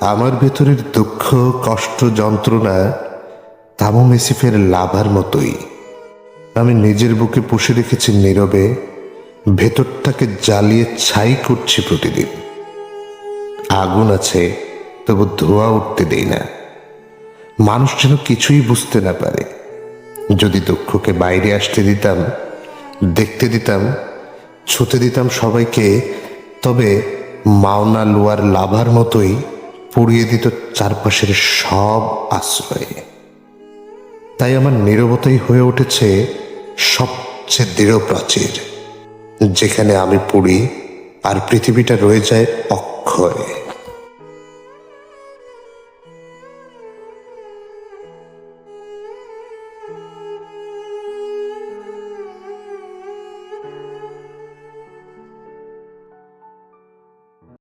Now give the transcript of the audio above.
আমার ভেতরের দুঃখ, কষ্ট, যন্ত্রণা তামোমেসিফের লাভার মতোই। আমি নিজের বুকে পুষে রেখেছি নীরবে, ভেতরটাকে জ্বালিয়ে ছাই করছি প্রতিদিন। আগুন আছে, তবু ধোয়া উঠতে দেই না। মানুষ যেন কিছুই বুঝতে না পারে। যদি দুঃখকে বাইরে আসতে দিতাম, দেখতে দিতাম, ছুতে দিতাম সবাইকে, তবে মাওনা লোয়ার লাভার মতোই পুড়িয়ে দিত চারপাশের সব আশ্রয়ে। তাই আমার নিরবতাই হয়ে উঠেছে সবচেয়ে দৃঢ় প্রাচীর, যেখানে আমি পুড়ি আর পৃথিবীটা রয়ে যায় অক্ষয়।